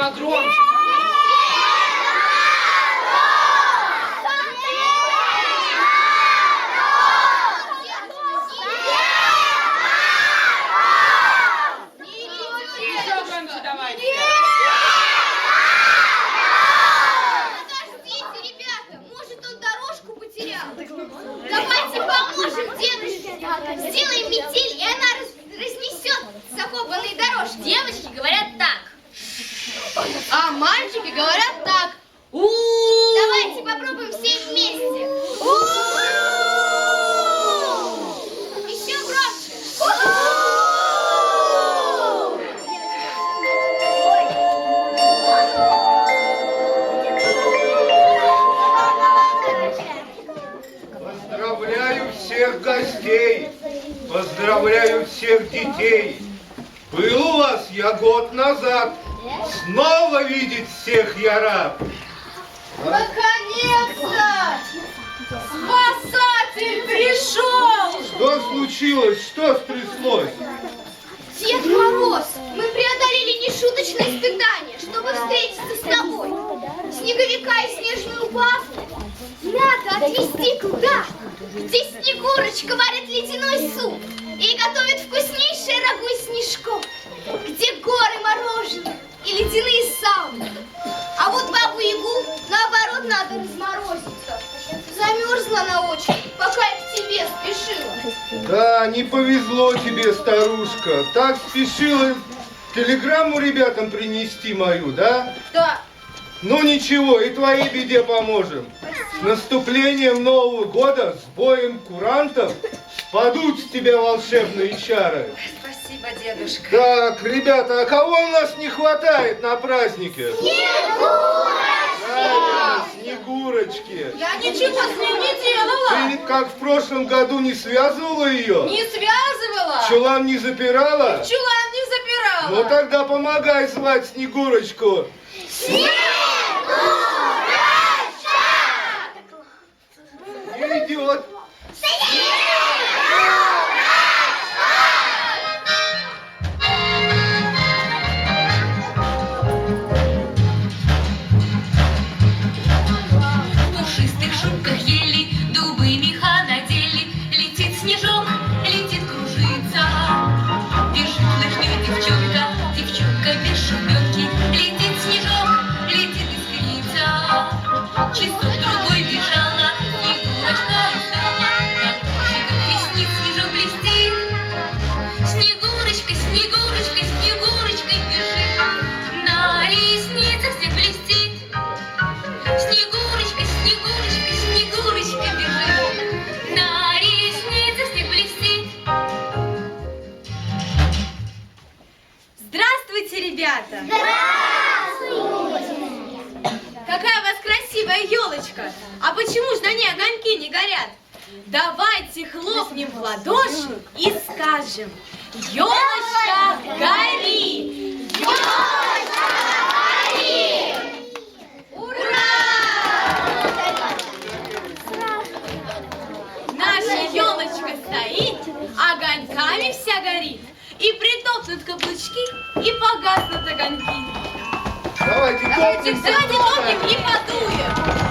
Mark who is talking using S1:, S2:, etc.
S1: погромче.
S2: Мальчики говорят так.
S3: у
S2: Давайте попробуем все вместе. Еще громче.
S4: Поздравляю всех гостей, поздравляю всех детей. Был у вас я год назад, снова видеть всех я рад.
S2: Наконец-то! Спасатель пришел!
S4: Что случилось, что стряслось?
S2: Дед Мороз, мы преодолели нешуточное испытание, чтобы встретиться с тобой. Снеговика и снежную бабку надо отвезти туда, где Снегурочка варит ледяной суп и готовит вкуснейшее рагу из снежков, и сауны. А вот бабу Ягу, наоборот, надо разморозиться. Замерзла она очень, пока я к тебе спешила.
S4: Да, не повезло тебе, старушка. Так спешила телеграмму ребятам принести мою, да?
S2: Да,
S4: Ну ничего, и твоей беде поможем. С наступлением Нового года, с боем курантов, спадут с тебя волшебные чары.
S3: Спасибо, дедушка.
S4: Так, ребята, а кого у нас не хватает на празднике? Правильно, Снегурочки.
S3: Я ничего с ним не делала.
S4: Ты как в прошлом году не связывала ее?
S3: Не связывала.
S4: Чулан не запирала?
S3: Чулан не запирала.
S4: Ну тогда помогай звать Снегурочку. Не
S3: Здравствуйте, ребята. Какая у вас красивая елочка. А почему же на ней огоньки не горят? Давайте хлопнем в ладоши и скажем. Елочка, гори! Елочка, притопнут каблучки, и погаснут огоньки.
S4: Давайте
S3: Давайте,
S4: топнем.
S3: топнем и подуем.